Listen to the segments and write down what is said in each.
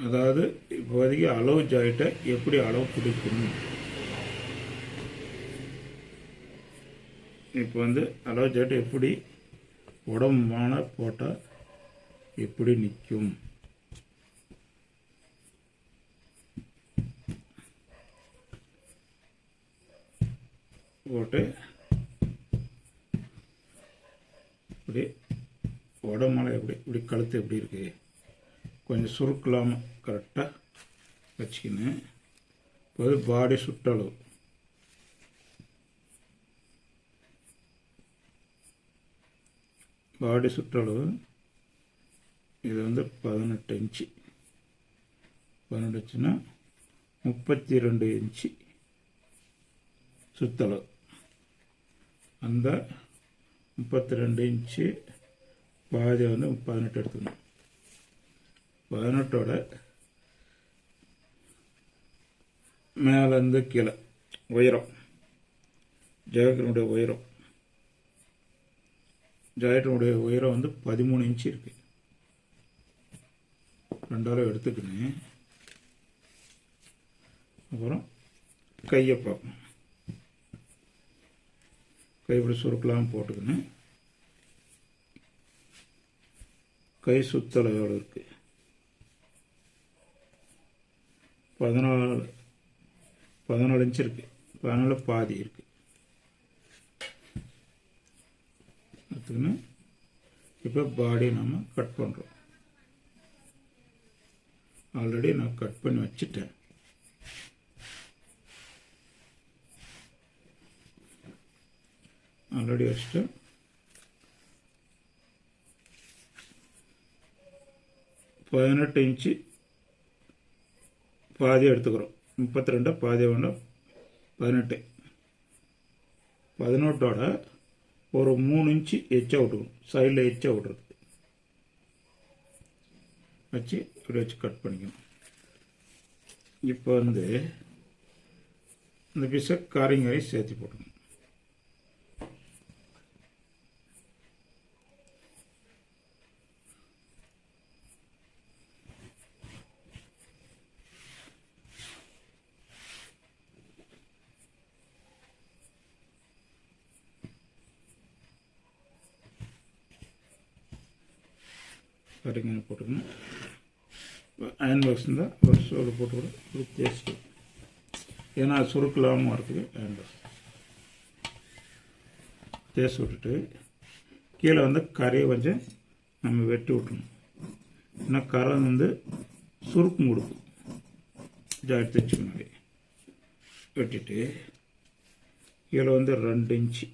அதாவது இப்போதைக்கு அளவு ஜாயிட்டை எப்படி அளவு பிடிக்கணும் இப்போ வந்து அளவு ஜாயிட்டை எப்படி உடம்பான போட்டால் எப்படி நிற்கும்? போட்டு இப்படி உடம்பெல்லாம் எப்படி இப்படி கழுத்து எப்படி இருக்குது கொஞ்சம் சுருக்கலாமல் கரெக்டாக வச்சுக்கின்னு இப்போ பாடி சுற்றளவு பாடி சுற்றளவு இது வந்து பதினெட்டு இன்ச்சு. பதினெட்டு இன்ச்சுன்னா முப்பத்தி ரெண்டு இன்ச்சு சுற்றளவு அந்த முப்பத்தி ரெண்டு இன்ச்சு பாதி வந்து பதினெட்டு எடுத்துக்கணும். பதினெட்டோட மேலேருந்து கீழே. உயரம். ஜெயக்கனுடைய உயரம். ஜெயக்கனுடைய உயரம் வந்து பதிமூணு இன்ச்சு இருக்கு. ரெண்டாவது எடுத்துக்கினேன். அப்புறம் கையை பார்ப்போம் கை இப்படி சுருக்கலாம் போட்டுக்கினேன். கை சுத்தளவு எவ்வளோ இருக்குது பதினாலு பதினாலு இன்ச்சு இருக்குது பதினாலு பாதி இருக்குது எடுத்துக்கணும் இப்போ பாடி நம்ம கட் பண்ணுறோம் ஆல்ரெடி நான் கட் பண்ணி வச்சுட்டேன். ஆல்ரெடி வச்சுட்டேன். பதினெட்டு இன்ச்சு பாதி எடுத்துக்கிறோம். முப்பத்தி ரெண்டு பாதி ஒன்று பதினெட்டு. பதினெட்டோட ஒரு மூணு இன்ச்சு எச்சா விட்டுக்கணும். சைடில் எச்சா விட்றது. வச்சு இப்படி வச்சு கட் பண்ணிக்கணும். இப்போ வந்து இந்த பீஸை காரிங்காரி சேர்த்து போட்டுக்கணும். கறிங்க போட்டுக்கணும். அயன் பாக்ஸ் இருந்தால் ஒரு சோடு போட்டு கூட ஒரு தேய்ச்சி ஏன்னா அது சுருக்கலாமல் இருக்குது அயன் பாக்ஸ் தேய்ச்சி விட்டுட்டு கீழே வந்து கரையை கொஞ்சம் நம்ம வெட்டி விட்டணும். ஏன்னா கரை வந்து சுருக்கம் கொடுக்கும். ஜாடி தைச்சு முன்னாடி வெட்டிட்டு கீழே வந்து ரெண்டு இன்ச்சு.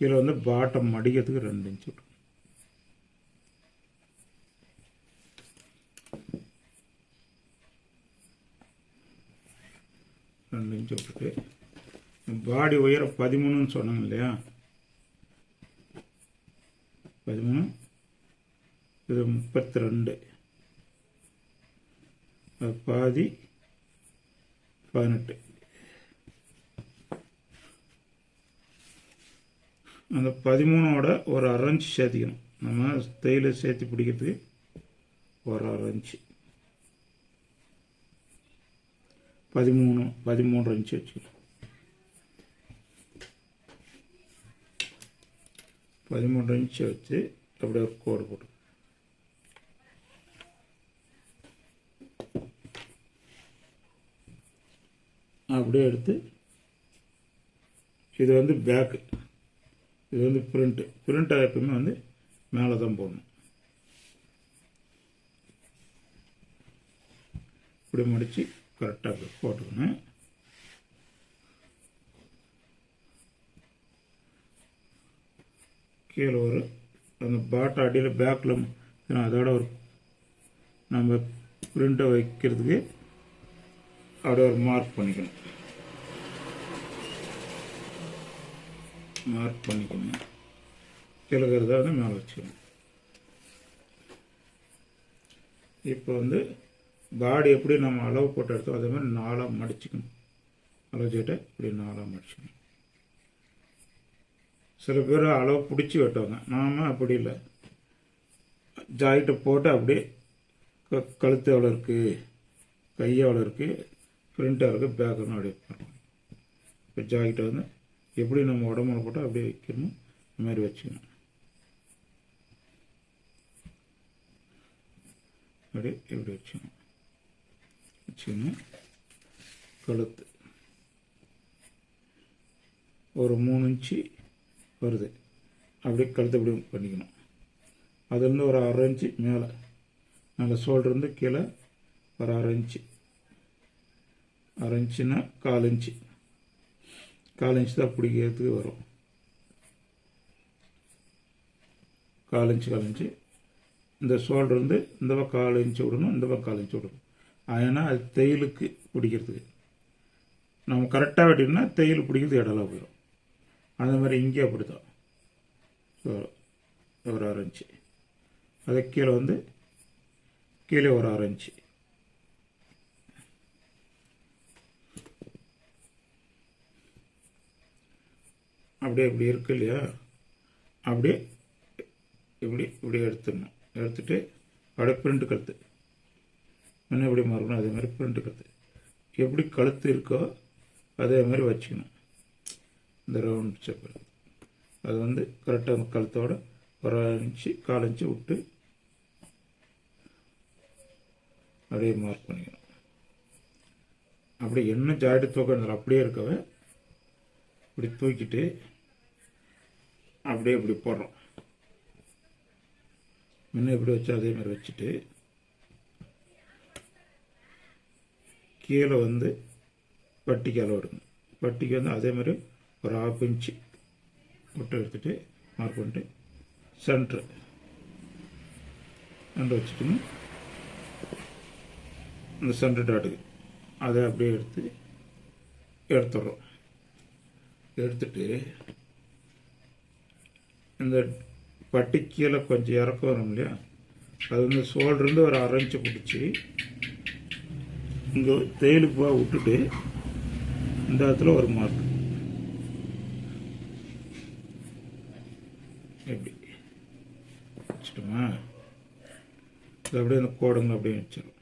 கீழே வந்து பாட்டம் மடிக்கிறதுக்கு ரெண்டு இன்ச்சு விட்டு ரெண்டு இன்ச்சு விட்டுட்டு பாடி உயரம் பதிமூணுன்னு சொன்னாங்க இல்லையா? பதிமூணு இது முப்பத்தி ரெண்டு அது பாதி பதினெட்டு. அந்த பதிமூணோட ஒரு அரைஞ்சு சேர்த்திக்கணும். நம்ம தேயிலை சேர்த்து பிடிக்கிறதுக்கு ஒரு அரைஞ்சு. பதிமூணு பதிமூன்று இன்ச்சு வச்சுக்கணும். பதிமூன்று இன்ச்சு வச்சு அப்படியே ஒரு கோடு போட்டு அப்படியே எடுத்து இது வந்து பேக்கு இது வந்து பிரிண்ட்டு பிரிண்ட் எப்பவுமே வந்து மேலே தான் போடணும். இப்படி மடித்து கரெக்டாக போட்டுக்கணும் கீழே ஒரு அந்த பாட்டை அடியில் பேக்கில் அதோட ஒரு நம்ம பிரிண்ட்டை வைக்கிறதுக்கு அப்படியே ஒரு மார்க் பண்ணிக்கணும். மார்க் பண்ணிக்கணும் கிழக்கிறதா வந்து மேலே வச்சுக்கணும் இப்போ வந்து பாடி எப்படி நம்ம அளவு போட்டு எடுத்தோம் அதே மாதிரி நாலாக மடிச்சுக்கணும். அளவு இப்படி நாலாக மடிச்சுக்கணும். சில பேர் அளவு பிடிச்சி வெட்டுவாங்க. நாம் அப்படி இல்லை. ஜாக்கெட்டை போட்டு அப்படியே க கழுத்து எவ்வளோ இருக்குது கை எவ்வளோ இருக்குது ஃப்ரண்ட் இருக்குது பேக்கெல்லாம் அப்படியே இப்போ ஜாக்கெட்டை வந்து எப்படி நம்ம உடம்புல போட்டால் அப்படியே வைக்கணும் இந்த மாதிரி வச்சுக்கணும் அப்படியே எப்படி வச்சுக்கணும் வச்சுக்கணும் கழுத்து. ஒரு மூணு இன்ச்சு வருது. அப்படியே கழுத்து இப்படி பண்ணிக்கணும். அதுலேருந்து ஒரு அரை இன்ச்சு மேலே. மேலே ஷோல்டர்ந்து கீழே ஒரு அரை இன்ச்சு. அரை இன்ச்சுன்னா கால் இன்ச்சு. கால் இன்ச்சு தான் பிடிக்கிறதுக்கு வரும். கால் இன்ச்சு கால் இன்ச்சு இந்த ஷோல்டர் வந்து இந்த பக்கம் கால் இன்ச்சு விடணும் இந்த பக்கம் கால் இன்ச்சு விடணும். ஏன்னா அது தையலுக்கு பிடிக்கிறதுக்கு. நம்ம கரெக்டாக வெட்டினா தையல் பிடிக்கிறது இடலாம் போயிடும். அந்த மாதிரி இங்கே அப்படி தான் ஒரு ஆரஞ்சு அதை கீழே வந்து கீழே ஒரு ஆரஞ்சு அப்படியே இப்படி இருக்கு இல்லையா? அப்படியே இப்படி இப்படி எடுத்துடணும். எடுத்துகிட்டு அப்படியே பிரிண்ட் கழுத்து. இன்னும் எப்படி மாறணும் அதே மாதிரி பிரிண்ட் கழுத்து. எப்படி கழுத்து இருக்கோ அதே மாதிரி வச்சுக்கணும். இந்த ரவுண்ட் செப்பல் அது வந்து கரெக்டாக அந்த கழுத்தோட ஒரு இன்ச்சு கால் இன்ச்சு விட்டு அப்படியே மார்க் பண்ணிக்கணும். அப்படி என்ன ஜாயிட்டு தூக்கம் அப்படியே இருக்கவே இப்படி தூக்கிட்டு அப்படியே இப்படி போடுறோம். முன்ன எப்படி வச்சா அதே மாதிரி வச்சுட்டு கீழே வந்து பட்டிக்கு அளவு எடுக்கணும். பட்டிக்கு வந்து அதே மாதிரி ஒரு ஆஃப் இன்ச்சு முட்டை எடுத்துட்டு மார்க் பண்ணிட்டு சென்ட்ரு சென்ட்ரு வச்சுக்கணும். இந்த சென்ட்ரு டாட்டுக்கு அதை அப்படியே எடுத்து எடுத்துடுறோம். எடுத்துட்டு இந்த பட்டி கீழே கொஞ்சம் இறக்கம் வரும் இல்லையா? அது வந்து சோல்டர்ந்து ஒரு அரை பிடிச்சி இங்கே தேயிலுக்கு போக விட்டுட்டு இந்த இடத்துல ஒரு மார்க். எப்படி வச்சுட்டோமா? இது அப்படியே அந்த கோடுங்க அப்படியே வச்சிடும்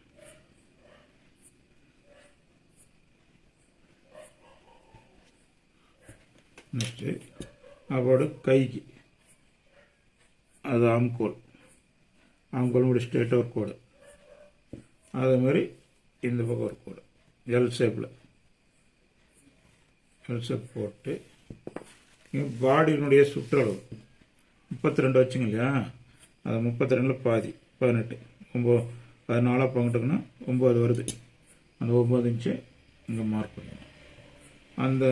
நெக்ஸ்ட்டு அவரோட கைக்கு. அது ஆம்கோல் ஆம்கோல் ஸ்ட்ரெயிட்டாக ஒரு கோடு. அதே மாதிரி இந்த பக்கம் ஒரு கோடு. எல் ஷேப்பில் எல் ஷேப் போட்டு பாடியினுடைய சுற்றளவு. முப்பத்தி ரெண்டு வச்சுங்க இல்லையா அது முப்பத்தி ரெண்டில் பாதி பதினெட்டு. ஒம்பது பதினாலாக பங்கிட்டுக்குன்னா ஒம்பது வருது. அந்த ஒம்பது இன்ச்சு இங்கே மார்க் பண்ணுவோம் அந்த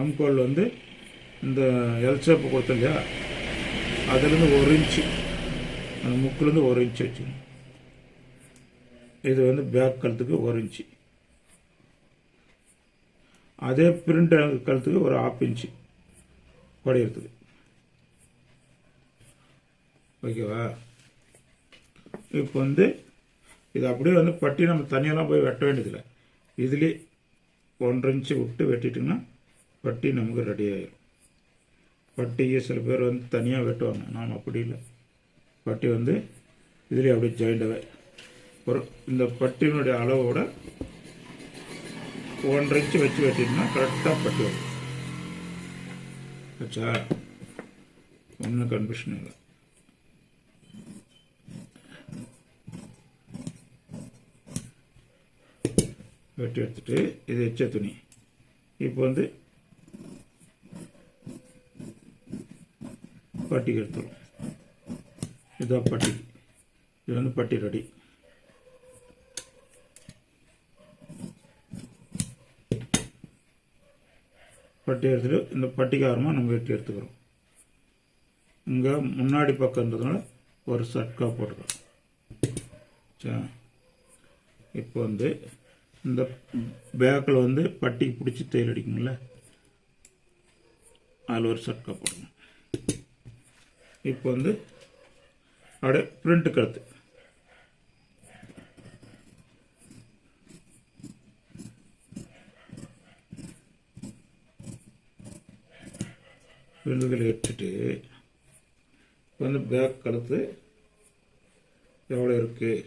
அம்கோல் வந்து இந்த எல் ஷேப்பு கொடுத்தோம் இல்லையா? அதுலேருந்து ஒரு இன்ச்சு அந்த முக்குலேருந்து ஒரு இன்ச்சு வச்சுக்கணும். இது வந்து பேக் கழுத்துக்கு ஒரு இன்ச்சு அதே பிரிண்ட் கழுத்துக்கு ஒரு ஆஃப் இன்ச்சு குடையிறதுக்கு ஓகேவா? இப்போ வந்து இது அப்படியே வந்து பட்டி நம்ம தனியெல்லாம் போய் வெட்ட வேண்டியதில்லை. இதுலேயே ஒன்றரை இன்ச்சு விட்டு வெட்டிட்டிங்கன்னா பட்டி நமக்கு ரெடி ஆயிடும் பட்டியை சில பேர் வந்து தனியாக வெட்டுவாங்க. நாம் அப்படி இல்லை. பட்டி வந்து இதுலேயே அப்படியே ஜாயிண்டாகவே ஒரு இந்த பட்டியினுடைய அளவோட ஒன்றரை இன்ச்சு வச்சு வெட்டிட்டோம்னா கரெக்டாக பட்டி வரும். ஆச்சா ஒன்றும் கன்ஃபியூஷன் இல்லை. வெட்டி எடுத்துட்டு இது எச்ச துணி. இப்போ வந்து பட்டிக்கு எடுத்துடும் இதுதான் பட்டி. இது வந்து பட்டி ரெடி. பட்டி எடுத்துகிட்டு இந்த பட்டிக்காரமாக நம்ம வெட்டி எடுத்துக்கிறோம். இங்கே முன்னாடி பக்கம்ன்றதுனால ஒரு சட்கா போட்டுக்கிறோம். சரி இப்போ வந்து இந்த பேக்கில் வந்து பட்டிக்கு பிடிச்சி தேயில் அடிக்குங்கள அதில் ஒரு சட்கா போடுங்க. இப்போ வந்து அப்படியே பிரிண்ட் கருத்து. விழுதுகளை எடுத்துட்டு இப்போ வந்து பேக் கழுத்து எவ்வளோ இருக்குது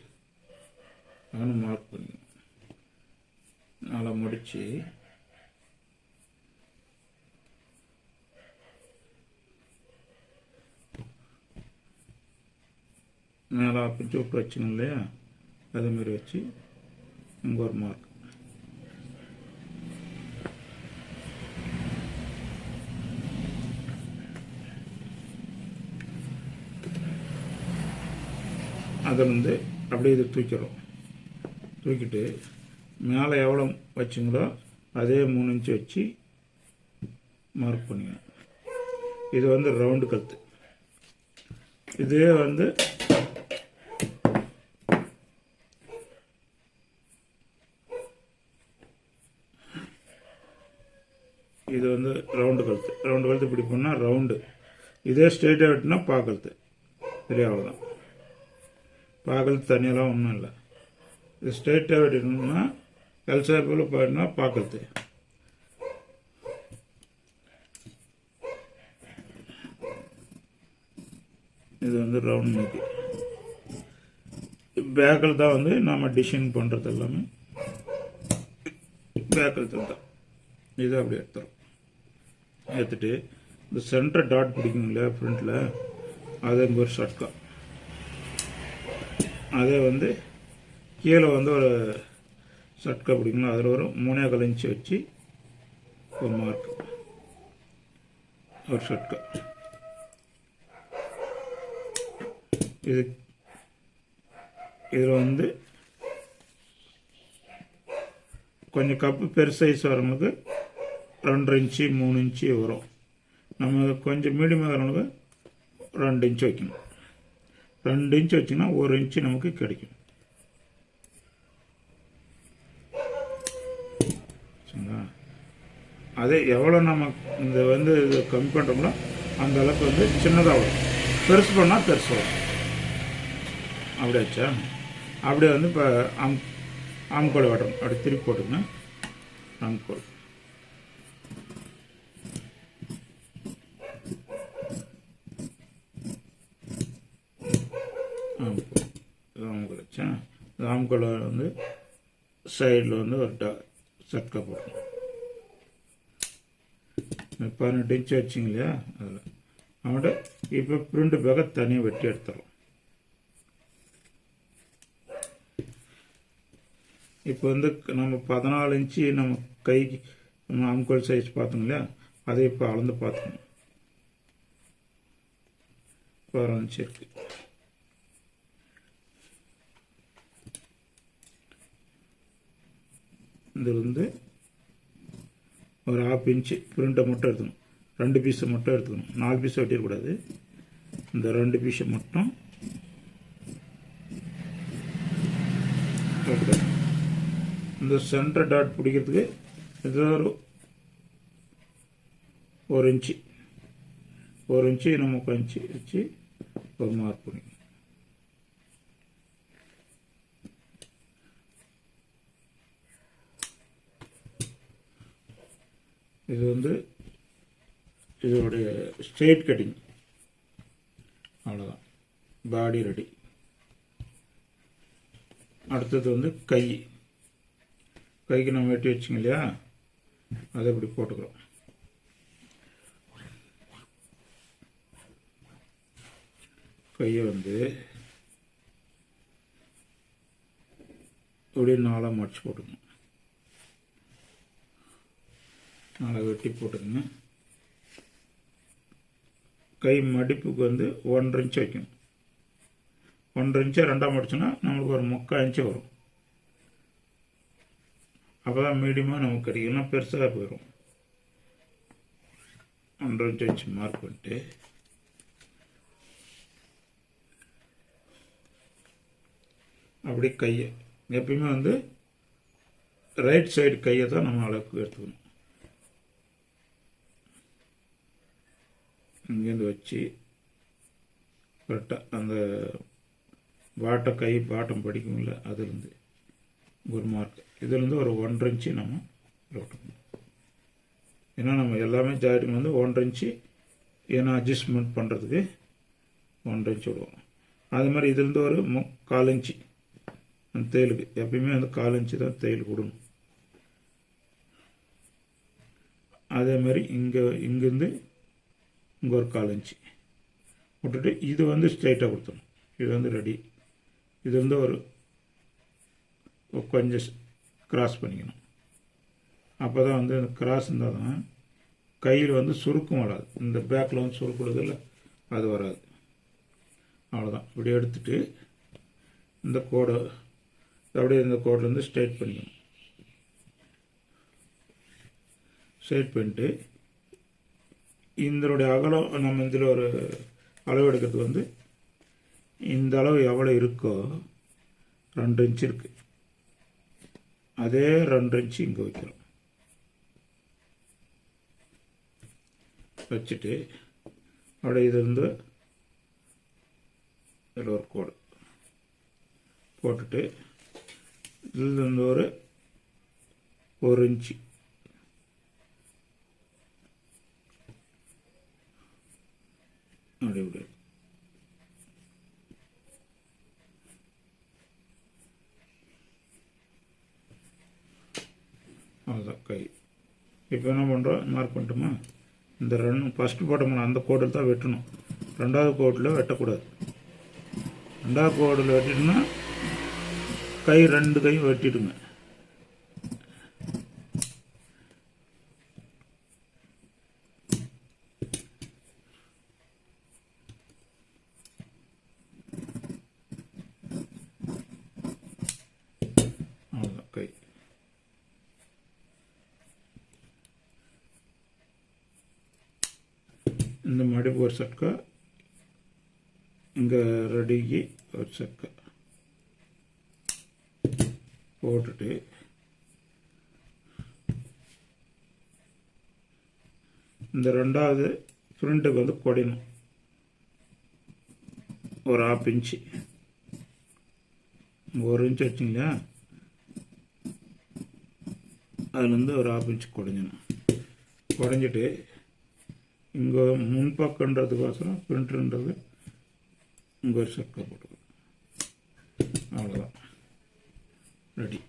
நானும் மார்க் பண்ணி நல்லா முடித்து மேலே பிச்சு விட்டு வச்சுங்க இல்லையா? அதேமாரி வச்சு இங்கே ஒரு மார்க் அதை வந்து அப்படியே இது தூக்கிறோம். தூக்கிட்டு மேலே எவ்வளோ வச்சிங்களோ அதே மூணு இன்ச்சு வச்சு மார்க் பண்ணிக்கணும். இது வந்து ரவுண்டு கழுத்து. இதே வந்து இது வந்து ரவுண்டு கழுத்து ரவுண்டு ரவுண்டு இதே ஸ்ட்ரெயிட் ஆகிட்டுனா பார்க்கறது சரி அவ்வளோதான் பார்க்கறது தனியெல்லாம் ஒன்றும் இல்லை. இது ஸ்ட்ரெயிட்டாக வெட்டினோம்னா எல்சாப்பில் போயிட்டுனா இது வந்து ரவுண்ட் மேக்கு பேக்கில் தான் வந்து நாம் டிசைன் பண்ணுறது எல்லாமே. பேக்கில் தான். இதை அப்படி எடுத்துரும். எடுத்துட்டு இந்த சென்டர் டாட் பிடிக்குங்களே ஃப்ரண்ட்டில் அதே மாதிரி ஒரு ஷர்ட்கா அதே வந்து கீழே வந்து ஒரு ஷர்ட்கா பிடிக்கணும் அதில் ஒரு மூணே கால் வச்சு ஒரு மார்க் ஒரு ஷர்ட்கா இது இதில் வந்து கொஞ்சம் கப்பு பெரு சைஸ் வரவங்களுக்கு ரெண்டரை இன்ச்சு மூணு இன்ச்சு வரும். நம்ம கொஞ்சம் மீடியமாக வரவங்களுக்கு ரெண்டு இன்ச்சு வைக்கணும். ரெண்டு இன்ச்சு வச்சிங்கன்னா ஒரு இன்ச்சு நமக்கு கிடைக்கும். சரிங்களா? அதே எவ்வளோ நம்ம இந்த வந்து இது கம்மி பண்ணுறோமோ அந்த அளவுக்கு வந்து சின்னதாக வரும். பெருசு பண்ணால் பெருசு வரும். அப்படி வச்சா? அப்படியே வந்து இப்போ ஆம் ஆம்கோல் வாட்டணும் அப்படி திருப்பி போட்டுங்க ஆம்கோல் ஆம்கோல் ஆம்கோல் வச்சா ஆம்கோல் வந்து சைடில் வந்து ஒரு டா சட்கா போடணும் பதினெட்டு இன்ச்சு வச்சிங்க இல்லையா அதில். அவன்கிட்ட இப்போ பிரிண்ட் பேக்கை தனியாக வெட்டி எடுத்துடலாம் இப்போ வந்து நம்ம பதினாலு இன்ச்சு நம்ம கைக்கு நம்ம அம்கோல் சைஸ் பார்த்தோம் இல்லையா அதை இப்போ அளந்து பார்த்துக்கணும். பதினாலு இன்ச்சு இது வந்து ஒரு ஹாஃப் இன்ச்சு பிரிண்ட்டை மட்டும் எடுத்துக்கணும். ரெண்டு பீஸை மட்டும் எடுத்துக்கணும். நாலு பீஸை வெட்டிடக்கூடாது. இந்த ரெண்டு பீஸை மட்டும் எடுத்துக்கணும். இந்த சென்டர் டாட் பிடிக்கிறதுக்கு இது ஒரு ஒரு இன்ச்சு ஒரு இன்ச்சு நம்ம கொஞ்சி வச்சு ஒரு மார்க் பண்ணி இது வந்து இதோடைய ஸ்ட்ரெயிட் கட்டிங் அவ்வளோதான் பாடி ரெடி அடுத்தது வந்து கை. கைக்கு நம்ம வெட்டி வச்சுங்க இல்லையா? அதை இப்படி போட்டுக்கிறோம். கையை வந்து இப்படி நாளாக மடிச்சு போட்டுக்கணும். நாளாக வெட்டி போட்டுக்கங்க கை மடிப்புக்கு வந்து ஒன்றரை இன்ச்சு வைக்கணும். ஒன்றரை இன்ச்சு ரெண்டாக மடிச்சோன்னா நம்மளுக்கு ஒரு முக்கால் இன்ச்சு வரும். அப்போ தான் மீடியமாக நமக்கு கிடைக்கும். பெருசாக போயிடும் ஒன்றரை இன்ச்சு வச்சு மார்க் பண்ணிட்டு. அப்படி கையை எப்பயுமே வந்து ரைட் சைடு கையை தான் நம்ம அளவுக்கு எடுத்துக்கணும். இங்கேருந்து வச்சு கரெக்டாக அந்த பாட்டை கை பாட்டம் படிக்கும்ல அதுலேருந்து ஒரு மார்க் இதுலேருந்து ஒரு ஒன்றரை இன்ச்சு நம்ம விட்டுக்கணும் ஏன்னா நம்ம எல்லாமே ஜாயிட்டுங்க வந்து ஒன்றரை இன்ச்சு ஏன்னா அட்ஜஸ்ட்மெண்ட் பண்ணுறதுக்கு ஒன்றரை இன்ச்சு விடுவோம். அது மாதிரி இதுலேருந்து ஒரு மு கால் இன்ச்சு அந்த தையலுக்கு எப்பயுமே வந்து கால் இன்ச்சு தான் தையல் கொடுணும் அதே மாதிரி இங்கே இங்கேருந்து இங்கே ஒரு கால் இன்ச்சு. விட்டுட்டு இது வந்து ஸ்ட்ரைட்டாக கொடுத்துடணும். இது வந்து ரெடி இது வந்து ஒரு கொஞ்சம் கிராஸ் பண்ணிக்கணும். அப்போ தான் வந்து அந்த கிராஸ் இருந்தால் தான் கையில் வந்து சுருக்கம் வராது. இந்த பேக்கில் வந்து சுருக்குறது இல்லை அது வராது. அவ்வளோதான் இப்படி எடுத்துட்டு இந்த கோடை அப்படியே இந்த கோட்லேருந்து ஸ்ட்ரைட் பண்ணிக்கணும். ஸ்ட்ரைட் பண்ணிட்டு இதனுடைய அகலம் நம்ம இதில் ஒரு அளவு எடுக்கிறது வந்து இந்த அளவு எவ்வளோ இருக்கோ ரெண்டு இன்ச் இருக்குது அதே ரெண்டு இன்ச்சு இங்கே வைக்கிறோம். வச்சுட்டு அப்படியே இது வந்து இதில் ஒரு கோடு போட்டுட்டு இதுலேருந்து ஒரு ஒரு இன்ச்சு அப்படி இப்படி அவ்வளோதான் கை. இப்போ என்ன பண்ணுறோம் மார்க் பண்ணிட்டோமா? இந்த ரெண்டு ஃபஸ்ட்டு போட்டோம்னா அந்த கோடில் தான் வெட்டணும். ரெண்டாவது கோடில் வெட்டக்கூடாது. ரெண்டாவது கோடில் வெட்டிட்டுனா கை ரெண்டு கையும் வெட்டிடுங்க அவ்வளோதான் கை இந்த மடிப்பு இங்கே ரெடிக்கு ஒரு சக்க போட்டுட்டு இந்த ரெண்டாவது ஃப்ரண்ட்டுக்கு வந்து கொடையணும். ஒரு ஆஃப் இன்ச்சு ஒரு இன்ச் வச்சிங்களா அதுலேருந்து ஒரு ஆஃப் இன்ச் இங்கே குறைஞ்சிட்டு இங்கே முன்பக்கன்றதுக்கோசரம் பிரிண்ட்ருன்றது இங்கே ஒரு சக்கை போட்டுக்கணும் அவ்வளோதான் ரெடி